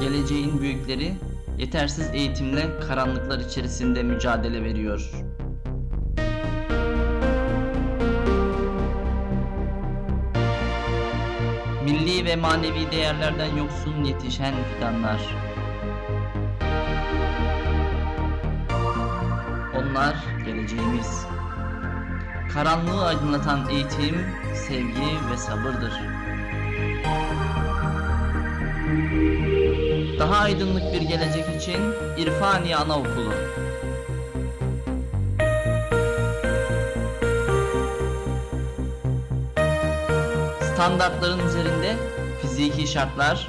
geleceğin büyükleri yetersiz eğitimle karanlıklar içerisinde mücadele veriyor. Milli ve manevi değerlerden yoksun yetişen fidanlar. Onlar geleceğimiz. Karanlığı aydınlatan eğitim, sevgi ve sabırdır. Daha aydınlık bir gelecek için İrfani Anaokulu. Standartların üzerinde fiziki şartlar,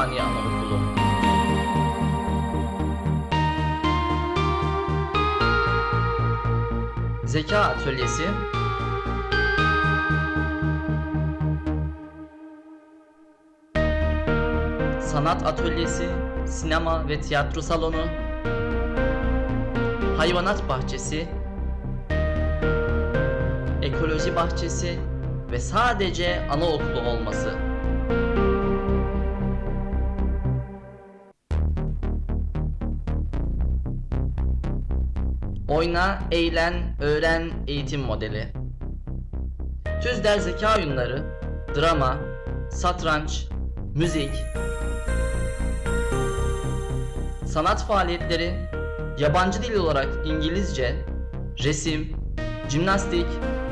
Neden İrfani Anaokulu? Zeka Atölyesi Sanat Atölyesi, Sinema ve Tiyatro Salonu Hayvanat Bahçesi Ekoloji Bahçesi ve sadece anaokulu olması. Oyna, eğlen, öğren eğitim modeli. Tüzder zeka oyunları, drama, satranç, müzik, sanat faaliyetleri, yabancı dil olarak İngilizce, resim, jimnastik,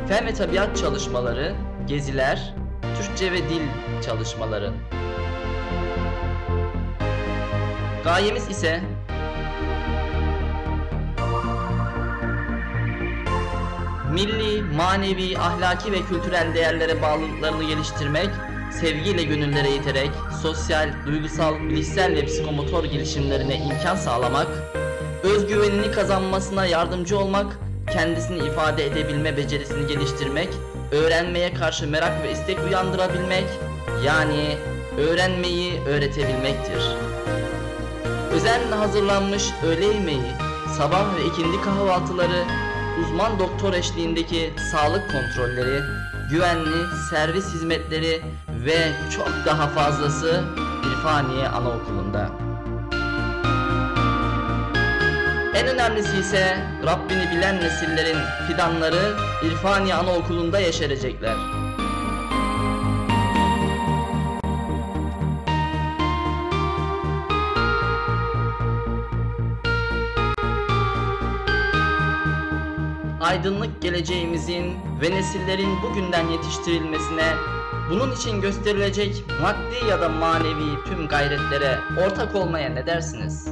fen ve tabiat çalışmaları, geziler, Türkçe ve dil çalışmaları. Gayemiz ise milli, manevi, ahlaki ve kültürel değerlere bağlılıklarını geliştirmek, sevgiyle gönüllere iterek sosyal, duygusal, bilişsel ve psikomotor gelişimlerine imkan sağlamak, özgüvenini kazanmasına yardımcı olmak, kendisini ifade edebilme becerisini geliştirmek, öğrenmeye karşı merak ve istek uyandırabilmek, yani öğrenmeyi öğretebilmektir. Özenle hazırlanmış öğle yemeği, sabah ve ikindi kahvaltıları, uzman doktor eşliğindeki sağlık kontrolleri, güvenli servis hizmetleri ve çok daha fazlası İrfaniye Anaokulu'nda. En önemlisi ise Rabbini bilen nesillerin fidanları İrfaniye Anaokulu'nda yeşerecekler. Aydınlık geleceğimizin ve nesillerin bugünden yetiştirilmesine, bunun için gösterilecek maddi ya da manevi tüm gayretlere ortak olmaya ne dersiniz?